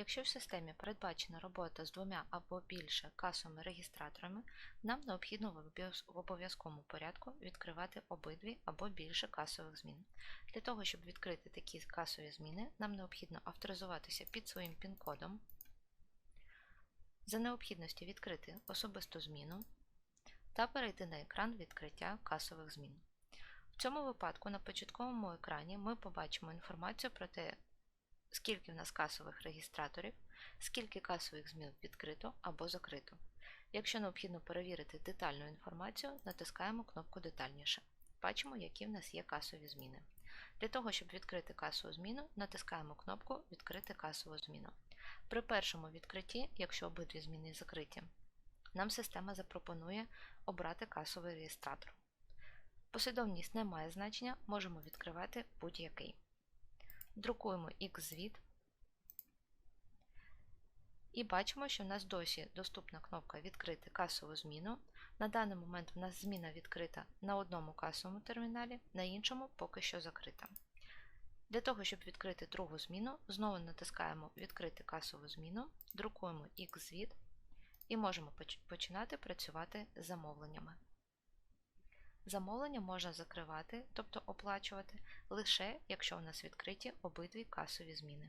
Якщо в системі передбачена робота з двома або більше касовими регістраторами, нам необхідно в обов'язковому порядку відкривати обидві або більше касових змін. Для того, щоб відкрити такі касові зміни, нам необхідно авторизуватися під своїм пін-кодом, за необхідності відкрити особисту зміну та перейти на екран відкриття касових змін. В цьому випадку на початковому екрані ми побачимо інформацію про те, скільки в нас касових регістраторів, скільки касових змін відкрито або закрито. Якщо необхідно перевірити детальну інформацію, натискаємо кнопку Детальніше. Бачимо, які в нас є касові зміни. Для того, щоб відкрити касову зміну, натискаємо кнопку Відкрити касову зміну. При першому відкритті, якщо обидві зміни закриті, нам система запропонує обрати касовий реєстратор. Послідовність не має значення, можемо відкривати будь-який. Друкуємо X-звіт і бачимо, що в нас досі доступна кнопка Відкрити касову зміну. На даний момент в нас зміна відкрита на одному касовому терміналі, на іншому поки що закрита. Для того, щоб відкрити другу зміну, знову натискаємо Відкрити касову зміну, друкуємо X-звіт і можемо починати працювати з замовленнями. Замовлення можна закривати, тобто оплачувати, лише якщо у нас відкриті обидві касові зміни.